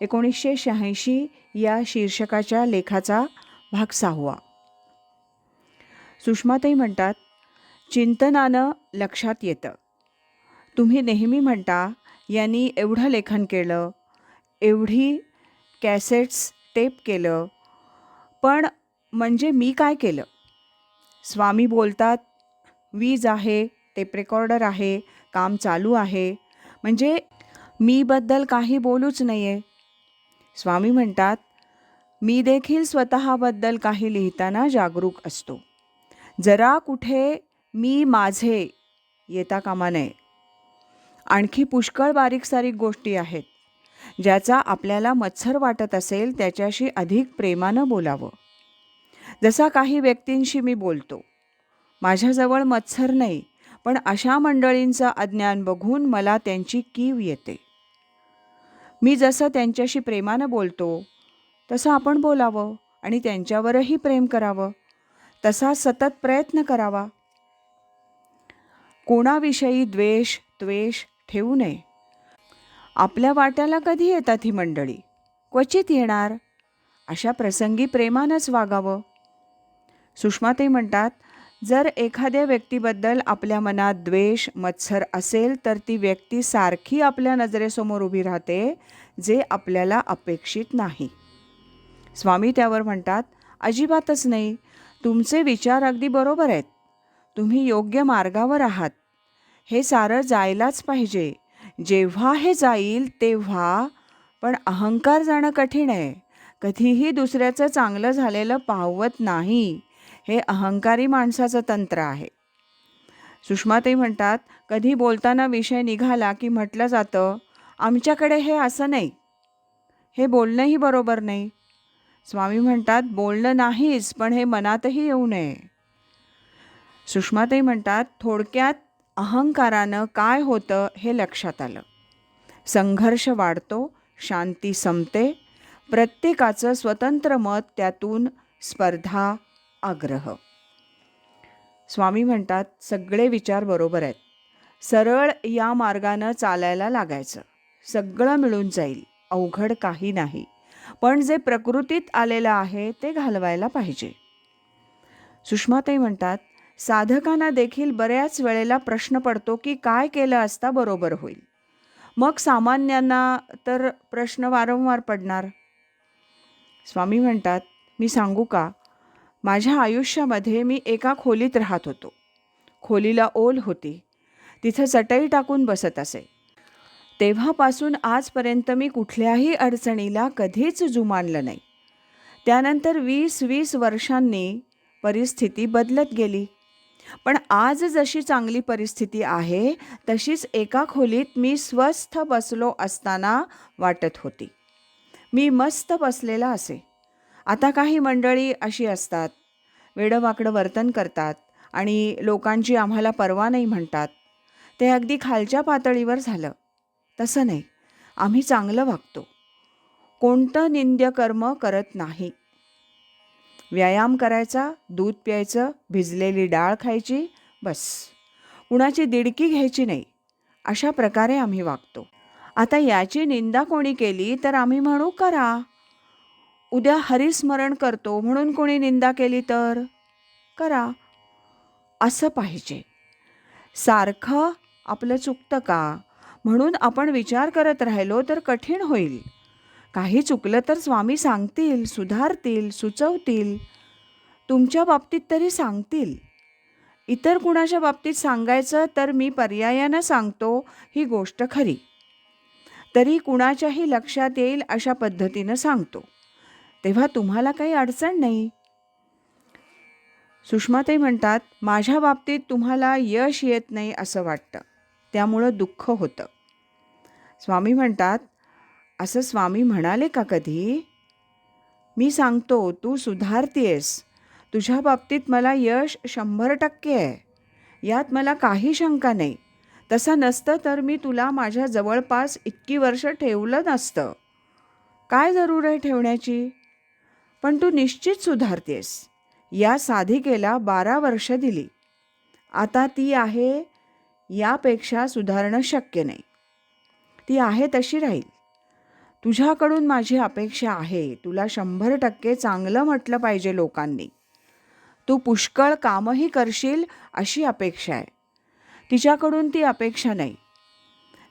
एकोणीसशे शहाऐंशी या शीर्षकाच्या लेखाचा भाग सहावा. सुषमाताई म्हणतात चिंतनानं लक्षात येतं. तुम्ही नेहमी म्हणता यांनी एवढं लेखन केलं एवढी कॅसेट्स टेप केलं पण म्हणजे मी काय केलं? स्वामी बोलतात वीज आहे टेप रेकॉर्डर आहे काम चालू आहे. म्हणजे मीबद्दल काही बोलूच नाही आहे स्वामी म्हणतात मी देखील स्वतःबद्दल काही लिहिताना जागरूक असतो. जरा कुठे मी माझे येता कामा नये. आणखी पुष्कळ बारीक सारीक गोष्टी आहेत ज्याचा आपल्याला मत्सर वाटत असेल त्याच्याशी अधिक प्रेमानं बोलावं. जसा काही व्यक्तींशी मी बोलतो माझ्याजवळ मत्सर नाही पण अशा मंडळींचं अज्ञान बघून मला त्यांची कीव येते. मी जसं त्यांच्याशी प्रेमानं बोलतो तसं आपण बोलावं आणि त्यांच्यावरही प्रेम करावं. तसा सतत प्रयत्न करावा. कोणाविषयी द्वेष त्वेष ठेवू नये. आपल्या वाट्याला कधी येतात ही मंडळी? क्वचित येणार. अशा प्रसंगी प्रेमानंच वागावं. सुषमा ते म्हणतात जर एखाद्या व्यक्तीबद्दल आपल्या मनात द्वेष मत्सर असेल तर ती व्यक्ती सारखी आपल्या नजरेसमोर उभी राहते जे आपल्याला अपेक्षित नाही. स्वामी त्यावर म्हणतात अजिबातच नाही. तुमचे विचार अगदी बरोबर आहेत. तुम्ही योग्य मार्गावर आहात. हे सारं जायलाच पाहिजे. जेव्हा हे जाईल तेव्हा. पण अहंकार जाणं कठीण आहे. कधीही दुसऱ्याचं चांगलं झालेलं पाहवत नाही. हे अहंकारी माणसाचं तंत्र आहे. सुषमाताई म्हणतात कधी बोलताना विषय निघाला की म्हटलं जातं आमच्याकडे हे असं नाही. हे बोलणंही बरोबर नाही. स्वामी म्हणतात बोलणं नाहीच पण हे मनातही येऊ नये. सुषमाताई म्हणतात थोडक्यात अहंकारानं काय होतं हे लक्षात आलं. संघर्ष वाढतो शांती संपते प्रत्येकाचं स्वतंत्र मत त्यातून स्पर्धा आग्रह. स्वामी म्हणतात सगळे विचार बरोबर आहेत. सरळ या मार्गानं चालायला लागायचं. सगळं मिळून जाईल अवघड काही नाही. पण जे प्रकृतीत आलेलं आहे ते घालवायला पाहिजे. सुषमाताई म्हणतात साधकांना देखील बऱ्याच वेळेला प्रश्न पडतो की काय केलं असता बरोबर होईल. मग सामान्यांना तर प्रश्न वारंवार पडणार. स्वामी म्हणतात मी सांगू का? माझ्या आयुष्यामध्ये मी एका खोलीत राहत होतो. खोलीला ओल होती. तिथं चटई टाकून बसत असे. तेव्हापासून आजपर्यंत मी कुठल्याही अडचणीला कधीच जुमानलं नाही. त्यानंतर वीस वीस वर्षांनी परिस्थिती बदलत गेली. पण आज जशी चांगली परिस्थिती आहे तशीच एका खोलीत मी स्वस्थ बसलो असताना वाटत होती. मी मस्त बसलेला असे. आता काही मंडळी अशी असतात. वेडंवाकडं वर्तन करतात आणि लोकांची आम्हाला पर्वा नाही म्हणतात. ते अगदी खालच्या पातळीवर झालं. तसं नाही. आम्ही चांगलं वागतो. कोणतं निंद्य कर्म करत नाही. व्यायाम करायचा दूध प्यायचं भिजलेली डाळ खायची बस. कुणाची दिडकी घ्यायची नाही. अशा प्रकारे आम्ही वागतो. आता याची निंदा कोणी केली तर आम्ही म्हणू करा. उद्या हरिस्मरण करतो म्हणून कोणी निंदा केली तर? करा. असं पाहिजे. सारखं आपलं चुकतं का? म्हणून आपण विचार करत राहिलो तर कठीण होईल. काही चुकलं तर स्वामी सांगतील सुधारतील सुचवतील. तुमच्या बाबतीत तरी सांगतील. इतर कुणाच्या बाबतीत सांगायचं तर मी पर्यायानं सांगतो ही गोष्ट खरी. तरी कुणाच्याही लक्षात येईल अशा पद्धतीनं सांगतो. तेव्हा तुम्हाला काही अडचण नाही. सुषमाताई म्हणतात माझ्या बाबतीत तुम्हाला यश येत नाही असं वाटतं. त्यामुळं दुःख होतं. स्वामी म्हणतात असं स्वामी म्हणाले का कधी? मी सांगतो तू सुधारतीयस. तुझ्या बाबतीत मला यश शंभर टक्के आहे. यात मला काही शंका नाही. तसं नसतं तर मी तुला माझ्या जवळपास इतकी वर्ष ठेवलं नसतं. काय जरूर आहे ठेवण्याची? पण तू निश्चित सुधारतेस. या साधिकेला बारा वर्ष दिली. आता ती आहे यापेक्षा सुधारणं शक्य नाही. ती आहे तशी राहील. तुझ्याकडून माझी अपेक्षा आहे. तुला शंभर टक्के चांगलं म्हटलं पाहिजे लोकांनी. तू पुष्कळ कामही करशील अशी अपेक्षा आहे. तिच्याकडून ती अपेक्षा नाही.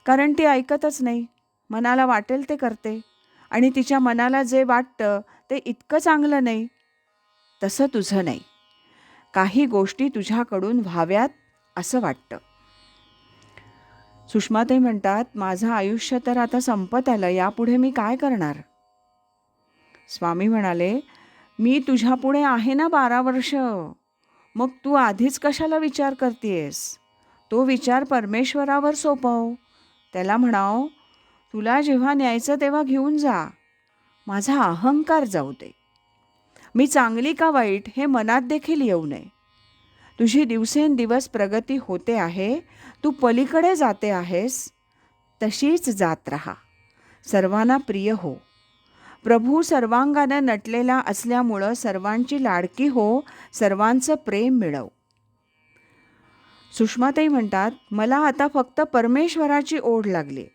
कारण ती ऐकतच नाही. मनाला वाटेल ते करते. आणि तिच्या मनाला जे वाटतं ते इतकं चांगलं नाही तसं तुझं नाही. काही गोष्टी तुझ्याकडून व्हाव्यात असं वाटतं. सुषमाताई म्हणतात माझं आयुष्य तर आता संपत आलं यापुढे मी काय करणार? स्वामी म्हणाले मी तुझ्यापुढे आहे ना बारा वर्ष. मग तू आधीच कशाला विचार करतेस तो विचार परमेश्वरावर सोपव. त्याला म्हणाव तुला जेव्हा न्यायचं तेव्हा घेऊन जा. माझा अहंकार जाऊ दे. मी चांगली का वाईट हे मनात देखील येऊ नये. तुझी दिवसेंदिवस प्रगती होते आहे तू पलीकडे जाते आहेस तशीच जात राहा. सर्वांना प्रिय हो. प्रभू सर्वांगानं नटलेला असल्यामुळं सर्वांची लाडकी हो सर्वांचं प्रेम मिळव. सुषमाताई म्हणतात मला आता फक्त परमेश्वराची ओढ लागली.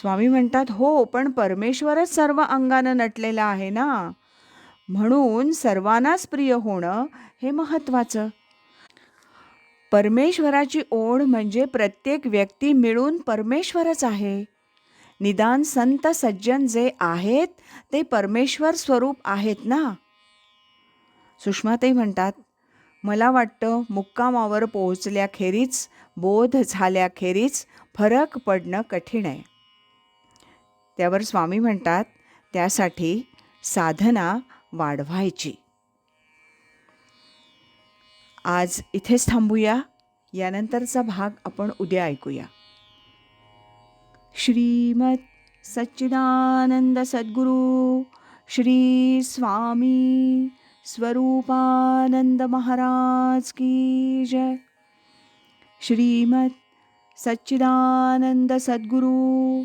स्वामी म्हणतात हो पण परमेश्वरच सर्व अंगानं नटलेला आहे ना? म्हणून सर्वांनाच प्रिय होणं हे महत्त्वाचं. परमेश्वराची ओढ म्हणजे प्रत्येक व्यक्ती मिळून परमेश्वरच आहे. निदान संत सज्जन जे आहेत ते परमेश्वर स्वरूप आहेत ना? सुषमाताई म्हणतात मला वाटतं मुक्कामावर पोहोचल्याखेरीज बोध झाल्याखेरीज फरक पडणं कठीण आहे. त्यावर स्वामी म्हणतात त्यासाठी साधना वाढवायची. आज इथेच थांबूया. यानंतरचा भाग आपण उद्या ऐकूया. श्रीमत सच्चिदानंद सद्गुरू श्री स्वामी स्वरूपानंद महाराज की जय. श्रीमत सच्चिदानंद सद्गुरू